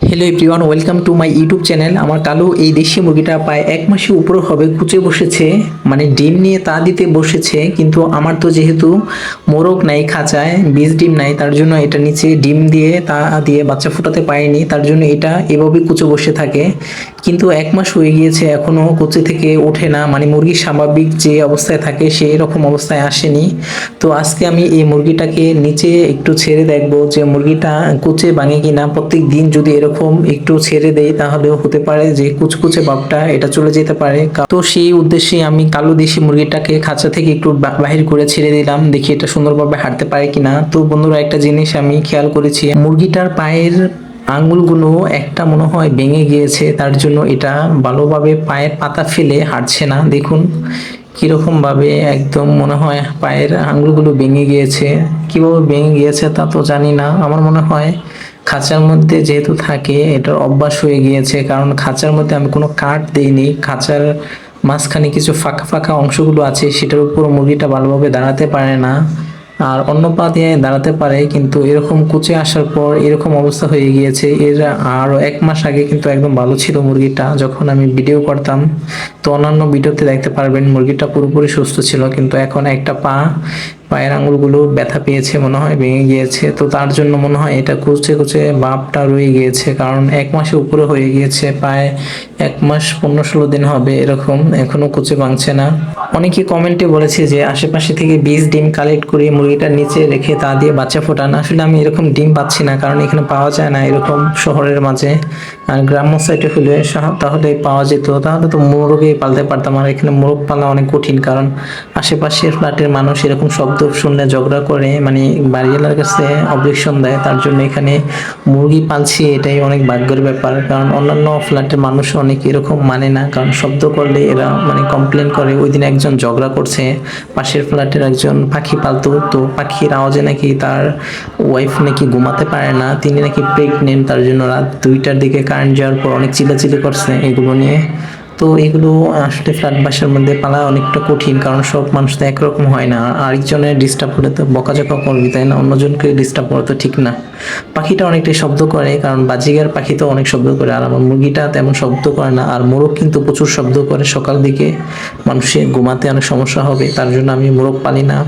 Hello everyone welcome to my YouTube channel আমার কালো এই দেশি মুরগিটা প্রায় এক মাসের উপরে হবে, কুচে বসেছে মানে ডিম নিয়ে তা দিতে বসেছে, কিন্তু আমার তো যেহেতু মোরগ নাই, খাঁচায়, বীজ ডিম নাই, তার জন্য এটা নিচে ডিম দিয়ে তা দিয়ে বাচ্চা ফোটাতে পারিনি, তার জন্য এটা এভাবে কুচে বসে থাকে। কিন্তু এক মাস হয়ে গিয়েছে এখনও কুচে থেকে ওঠে না মানে মুরগি স্বাভাবিক যে অবস্থায় থাকে, সেই রকম অবস্থায় আসেনি। তো আজকে আমি এই মুরগিটাকে নিচে একটু ছেড়ে দেখব যে মুরগিটা কুচে ভাঙে কিনা প্রত্যেক দিন যদি এরকম একটু ছেড়ে দেই, তাহলেও হতে পারে যে কুচকুচে ভাবটা এটা চলে যেতে পারে। তো সেই উদ্দেশ্যে আমি কালো দেশি মুরগিটাকে খাঁচা থেকে একটু বাহির করে ছেড়ে দিলাম, দেখি এটা সুন্দরভাবে হাঁটতে পারে কিনা। তো বন্ধুরা, একটা জিনিস আমি খেয়াল করেছি, মুরগিটার পায়ের আঙ্গুলগুলো একটা মনে হয় ভেঙে গিয়েছে, তার জন্য এটা ভালোভাবে পায়ের পাতা ফেলে হাঁটছে না। দেখুন কীরকম ভাবে একদম মনে হয় পায়ের আঙ্গুলগুলো ভেঙে গিয়েছে। কীভাবে ভেঙে গিয়েছে তা তো জানি না। আমার মনে হয় খাঁচার মধ্যে যেহেতু থাকে, এটার অভ্যাস হয়ে গিয়েছে। কারণ খাঁচার মধ্যে আমি কোনো কাঠ দিইনি। খাঁচার মাঝখানে কিছু ফাঁকা ফাঁকা অংশগুলো আছে, সেটার উপর মুরগিটা ভালোভাবে দাঁড়াতে পারে না। আর অন্য পা দিয়ে দাঁড়াতে পারে, কিন্তু এরকম কুচে আসার পর এরকম অবস্থা হয়ে গিয়েছে। এর আরও এক মাস আগে কিন্তু একদম ভালো ছিল মুরগিটা, যখন আমি ভিডিও করতাম। তো অন্যান্য ভিডিওতে দেখতে পারবেন, মুরগিটা পুরোপুরি সুস্থ ছিল, কিন্তু এখন একটা পা, পায়ের আঙুলগুলো ব্যথা পেয়েছে, মনে হয় ভেঙে গিয়েছে। তো তার জন্য মনে হয় এটা কুচে কুচে বাপটা রয়ে গিয়েছে, কারণ এক মাসের উপরে হয়ে গিয়েছে, প্রায় এক মাস পনেরো ষোলো দিন হবে এরকম। এখনও কুচে ভাঙছে না। অনেকে কমেন্টে বলেছে যে আশেপাশে থেকে বীজ ডিম কালেক্ট করে মুরগিটার নিচে রেখে তা দিয়ে বাচ্চা ফোটান। আসলে আমি এরকম ডিম পাচ্ছি না, কারণ এখানে পাওয়া যায় না এরকম শহরের মাঝে। আর গ্রাম্য সাইডে হলে তাহলে পাওয়া যেত। তাহলে তো মোরগই পালতে পারতাম, আর এখানে মোরগ পালা অনেক কঠিন, কারণ আশেপাশের ফ্ল্যাটের মানুষ এরকম শব্দ শুনলে ঝগড়া করে মানে বাড়িওয়ালার কাছে অবজেকশন দেয়। তার জন্য এখানে মুরগি পালছি এটাই অনেক ভাগ্যের ব্যাপার, কারণ অন্যান্য ফ্ল্যাটের মানুষ অনেক এরকম মানে না, কারণ শব্দ করলে এরা মানে কমপ্লেন করে। ওই দিন একজন ঝগড়া করছে, পাশের ফ্ল্যাটের একজন পাখি পালতো তো পাখির আওয়াজে নাকি তার ওয়াইফ নাকি ঘুমাতে পারে না, তিনি নাকি প্রেগনেন্ট তার জন্য রাত দুইটার দিকে কারেন্ট যাওয়ার পর অনেক চিল্লাচিল্লি করছে। এগুলো নিয়ে তো এগুলো আসলে ফ্ল্যাট বাসার মধ্যে পালা অনেকটা কঠিন, কারণ সব মানুষ তো একরকম হয় না। আরেকজনের ডিস্টার্ব হলে তো বকাঝকা করবি, তাই না? অন্যজনকে ডিস্টার্ব করা তো ঠিক না। পাখিটা অনেকটাই শব্দ করে, কারণ বাজিগার পাখি তো অনেক শব্দ করে, আর আমার মুরগিটা তেমন শব্দ করে না। আর মোরগ কিন্তু প্রচুর শব্দ করে সকাল দিকে। মানুষের ঘুমাতে অনেক সমস্যা হবে, তার জন্য আমি মোরগ পালি না।